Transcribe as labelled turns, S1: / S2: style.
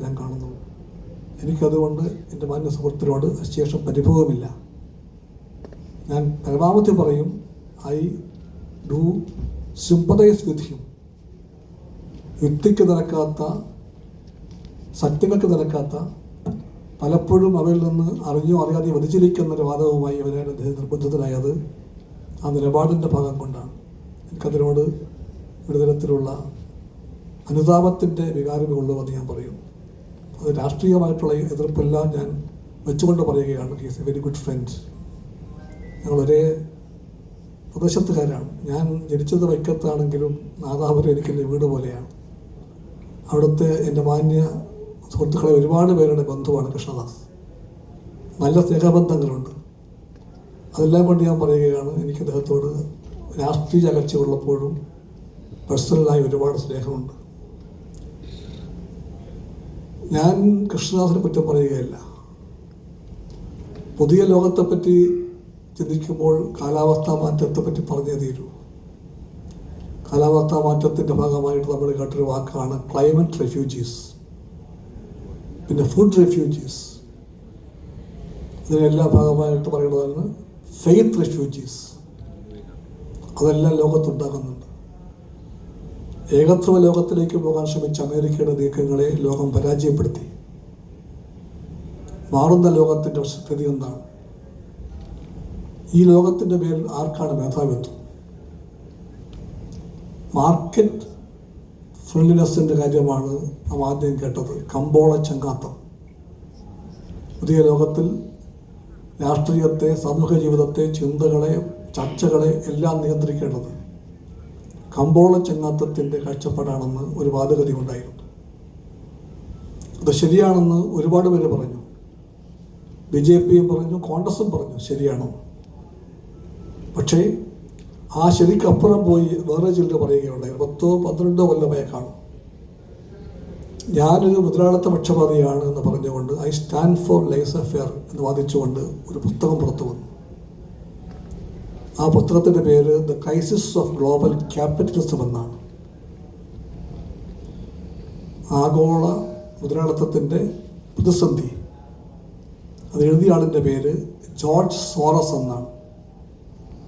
S1: ഞാൻ കാണുന്നു. എനിക്കതുകൊണ്ട് എന്റെ മാന്യ സുഹൃത്തിനോട് ശേഷം പരിഭവമില്ല. ഞാൻ പരമാവധി പറയും ഐ ഡു സിമ്പതൈസ് വിത്ത് യുക്തിക്ക് നിരക്കാത്ത സത്യങ്ങൾക്ക് നിരക്കാത്ത പലപ്പോഴും അവരിൽ നിന്ന് അറിഞ്ഞോ അറിയാതെ വ്യതിചലിക്കുന്ന ഒരു വാദവുമായി അവരാണ് അദ്ദേഹം നിർബന്ധിതനായത് ആ നിലപാടിന്റെ ഭാഗം കൊണ്ടാണ്. എനിക്കതിനോട് ഒരു തരത്തിലുള്ള അനുതാപത്തിന്റെ വികാരമേ ഉള്ളൂ എന്ന് ഞാൻ പറയുന്നു. രാഷ്ട്രീയമായിട്ടുള്ള എതിർപ്പെല്ലാം ഞാൻ വെച്ചുകൊണ്ട് പറയുകയാണ് he's a very good friend ഞങ്ങൾ ഒരേ പ്രദേശത്തുകാരാണ്. ഞാൻ ജനിച്ചത് വൈക്കത്താണെങ്കിലും നാദാപുരം എനിക്കെന്റെ വീട് പോലെയാണ്. അവിടുത്തെ എന്റെ മാന്യ സുഹൃത്തുക്കളെ ഒരുപാട് പേരുടെ ബന്ധുവാണ് കൃഷ്ണദാസ്. നല്ല സ്നേഹബന്ധങ്ങളുണ്ട്. അതെല്ലാം കൊണ്ട് ഞാൻ പറയുകയാണ് എനിക്ക് അദ്ദേഹത്തോട് രാഷ്ട്രീയ അകർച്ചയുള്ളപ്പോഴും പേഴ്സണലായി ഒരുപാട് സ്നേഹമുണ്ട്. ഞാൻ കൃഷ്ണദാസിനെ കുറ്റം പറയുകയല്ല. പുതിയ ലോകത്തെപ്പറ്റി ചിന്തിക്കുമ്പോൾ കാലാവസ്ഥാ മാറ്റത്തെപ്പറ്റി പറഞ്ഞേ തീരൂ. കാലാവസ്ഥാ മാറ്റത്തിന്റെ ഭാഗമായിട്ട് നമ്മൾ കേട്ടൊരു വാക്കാണ് ക്ലൈമറ്റ് റെഫ്യൂജീസ് പിന്നെ ഫുഡ് റെഫ്യൂജീസ് ഇതിനെല്ലാം ഭാഗമായിട്ട് പറയുന്നതാണ് ഫെയ്ത്ത് റെഫ്യൂജീസ് അതെല്ലാം ലോകത്തുണ്ടാകുന്നുണ്ട്. ഏകത്വ ലോകത്തിലേക്ക് പോകാൻ ശ്രമിച്ച അമേരിക്കയുടെ നീക്കങ്ങളെ ലോകം പരാജയപ്പെടുത്തി. മാറുന്ന ലോകത്തിന്റെ സ്ഥിതി എന്താണ്? ഈ ലോകത്തിന്റെ മേൽ ആർക്കാണ് മേധാവിത്വം? മാർക്കറ്റ് ഫ്രണ്ട്ലിനെസ്സിന്റെ കാര്യമാണ് നാം ആദ്യം കേട്ടത്. കമ്പോള ചങ്കാത്തം. പുതിയ ലോകത്തിൽ രാഷ്ട്രീയത്തെ സാമൂഹ്യ ജീവിതത്തെ ചിന്തകളെ ചർച്ചകളെ എല്ലാം നിയന്ത്രിക്കേണ്ടത് കമ്പോള ചങ്ങാത്തത്തിന്റെ കാഴ്ചപ്പാടാണെന്ന് ഒരു വാദഗതി ഉണ്ടായിരുന്നു അത് ശരിയാണെന്ന് ഒരുപാട് പേര് പറഞ്ഞു. ബി ജെ പിയും പറഞ്ഞു കോൺഗ്രസും പറഞ്ഞു ശരിയാണോ പക്ഷേ ആ ശരിക്കപ്പുറം പോയി വേറെ ചിലർ പറയുകയുണ്ടായി. പത്തോ പന്ത്രണ്ടോ കൊല്ലമായി കാണും. ഞാനൊരു മുതലാളിത്ത പക്ഷപാതിയാണ് എന്ന് പറഞ്ഞുകൊണ്ട് I stand for laissez faire എന്ന് വാദിച്ചുകൊണ്ട് ഒരു പുസ്തകം പുറത്തു വന്നു. ആ പുസ്തകത്തിന്റെ പേര് the crisis of global capitalism എന്നാണ്. ആഗോള മുതലാളിത്തത്തിന്റെ പ്രതിസന്ധി. അത് എഴുതിയ ആളിന്റെ പേര് ജോർജ് സോറസ് എന്നാണ്.